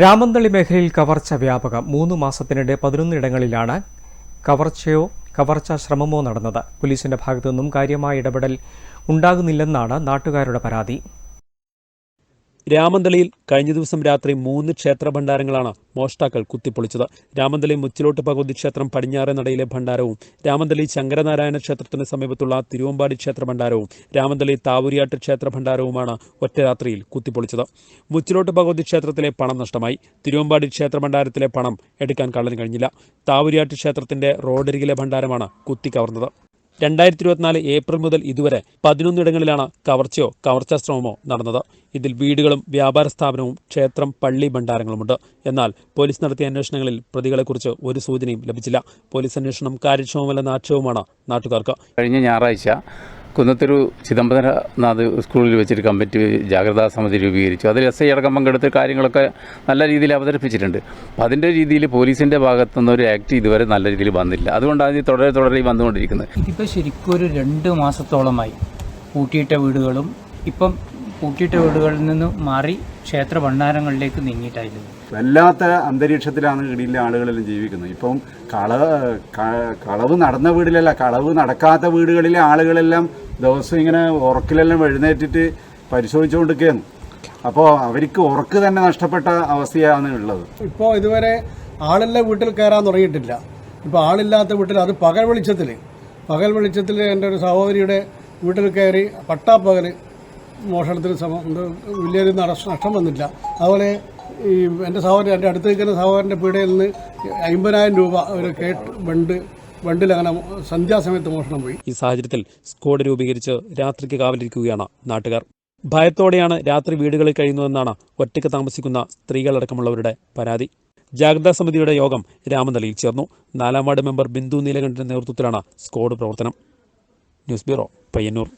രാമന്തളി മേഖലയിൽ കവർച്ച വ്യാപകം മൂന്ന് മാസത്തിനിടെ പതിനൊന്നിടങ്ങളിലാണ് കവർച്ചയോ കവർച്ചാ ശ്രമമോ നടന്നത്. പോലീസിന്റെ ഭാഗത്തു നിന്നും കാര്യമായ ഇടപെടൽ ഉണ്ടാകുന്നില്ലെന്നാണ് നാട്ടുകാരുടെ പരാതി. രാമന്തളിയിൽ കഴിഞ്ഞ ദിവസം രാത്രി മൂന്ന് ക്ഷേത്ര ഭണ്ഡാരങ്ങളാണ് മോഷ്ടാക്കൾ കുത്തിപ്പൊളിച്ചത്. രാമന്തളി മുച്ചിലോട്ട് ഭഗവതി ക്ഷേത്രം പടിഞ്ഞാറെ നടയിലെ ഭണ്ഡാരവും രാമന്തളി ശങ്കരനാരായണ ക്ഷേത്രത്തിന് സമീപത്തുള്ള തിരുവമ്പാടി ക്ഷേത്ര ഭണ്ഡാരവും രാമന്തളി താവൂരിയാട്ട് ക്ഷേത്ര ഭണ്ഡാരവുമാണ് ഒറ്റ രാത്രിയിൽ കുത്തിപ്പൊളിച്ചത്. മുച്ചിലോട്ട് ഭഗവതി ക്ഷേത്രത്തിലെ പണം നഷ്ടമായി. തിരുവമ്പാടി ക്ഷേത്ര ഭണ്ഡാരത്തിലെ പണം എടുക്കാൻ കള്ളന് കഴിഞ്ഞില്ല. താവൂരിയാട്ട് ക്ഷേത്രത്തിന്റെ റോഡരികിലെ ഭണ്ഡാരമാണ് കുത്തി കവർന്നത് രണ്ടായിരത്തി ഇരുപത്തിനാല് ഏപ്രിൽ മുതൽ ഇതുവരെ പതിനൊന്നിടങ്ങളിലാണ് കവർച്ചയോ കവർച്ചാ ശ്രമമോ നടന്നത്. ഇതിൽ വീടുകളും വ്യാപാര സ്ഥാപനവും ക്ഷേത്രം പള്ളി ഭണ്ഡാരങ്ങളുമുണ്ട്. എന്നാൽ പോലീസ് നടത്തിയ അന്വേഷണങ്ങളിൽ പ്രതികളെക്കുറിച്ച് ഒരു സൂചനയും ലഭിച്ചില്ല. പോലീസ് അന്വേഷണം കാര്യക്ഷമമല്ലെന്ന ആക്ഷേപമാണ് നാട്ടുകാർക്ക്. കഴിഞ്ഞ ഞായറാഴ്ച കുന്നത്തൊരു ചിദംബരനാഥ് സ്കൂളിൽ വെച്ചൊരു കമ്മിറ്റി ജാഗ്രതാ സമിതി രൂപീകരിച്ചു. അതിൽ എസ് ഐ അടക്കം പങ്കെടുത്ത് കാര്യങ്ങളൊക്കെ നല്ല രീതിയിൽ അവതരിപ്പിച്ചിട്ടുണ്ട്. അപ്പം അതിന്റെ രീതിയിൽ പോലീസിന്റെ ഭാഗത്തുനിന്ന് ഒരു ആക്ട് ഇതുവരെ നല്ല രീതിയിൽ വന്നില്ല. അതുകൊണ്ടാണ് ഈ തുടരെ തുടരെ വന്നുകൊണ്ടിരിക്കുന്നത്. ഇതിപ്പോൾ ശരിക്കും ഒരു രണ്ട് മാസത്തോളമായി പൂട്ടിയിട്ട വീടുകളും ഇപ്പം പൂട്ടിയിട്ട വീടുകളിൽ നിന്ന് മാറി ക്ഷേത്ര ഭണ്ഡാരങ്ങളിലേക്ക് നീങ്ങിയിട്ടായിരുന്നു. വല്ലാത്ത അന്തരീക്ഷത്തിലാണ് ഇടയിലെ ആളുകളെല്ലാം ജീവിക്കുന്നത്. ഇപ്പം കള കളവ് നടന്ന വീടിലല്ല കളവ് നടക്കാത്ത വീടുകളിലെ ആളുകളെല്ലാം ദിവസം ഇങ്ങനെ ഉറക്കിലെല്ലാം എഴുന്നേറ്റിട്ട് പരിശോധിച്ചുകൊണ്ടിരിക്കുകയാണ്. അപ്പോൾ അവർക്ക് ഉറക്ക് തന്നെ നഷ്ടപ്പെട്ട അവസ്ഥയാണ് ഉള്ളത്. ഇപ്പോൾ ഇതുവരെ ആളുള്ള വീട്ടിൽ കയറാൻ തുടങ്ങിയിട്ടില്ല. ഇപ്പോൾ ആളില്ലാത്ത വീട്ടിൽ അത് പകൽ വെളിച്ചത്തിൽ പകൽ വെളിച്ചത്തിൽ എന്റെ ഒരു സഹോദരിയുടെ വീട്ടിൽ കയറി പട്ടാപ്പകൽ മോഷണത്തിന് സമം ഇത് വലിയൊരു നഷ്ടം വന്നില്ല അതുപോലെ ഈ എന്റെ സഹോദരൻ എന്റെ അടുത്ത് നിൽക്കുന്ന സഹോദരന്റെ പീഡയിൽ നിന്ന് അമ്പതിനായിരം രൂപ ഒരു കേട്ട് ബണ്ട് ബണ്ടിൽ അങ്ങനെ സന്ധ്യാസമയത്ത് മോഷണം പോയി. ഈ സാഹചര്യത്തിൽ സ്കോഡ് രൂപീകരിച്ച് രാത്രിക്ക് കാവലിരിക്കുകയാണ് നാട്ടുകാർ. ഭയത്തോടെയാണ് രാത്രി വീടുകളിൽ കഴിയുന്നതെന്നാണ് ഒറ്റയ്ക്ക് താമസിക്കുന്ന സ്ത്രീകളടക്കമുള്ളവരുടെ പരാതി. ജാഗ്രതാ സമിതിയുടെ യോഗം രാമനിലയിൽ ചേർന്നു. നാലാം വാർഡ് മെമ്പർ ബിന്ദു നീലകണ്ഠന്റെ നേതൃത്വത്തിലാണ് സ്കോഡ് പ്രവർത്തനം. News bureau Payyanur.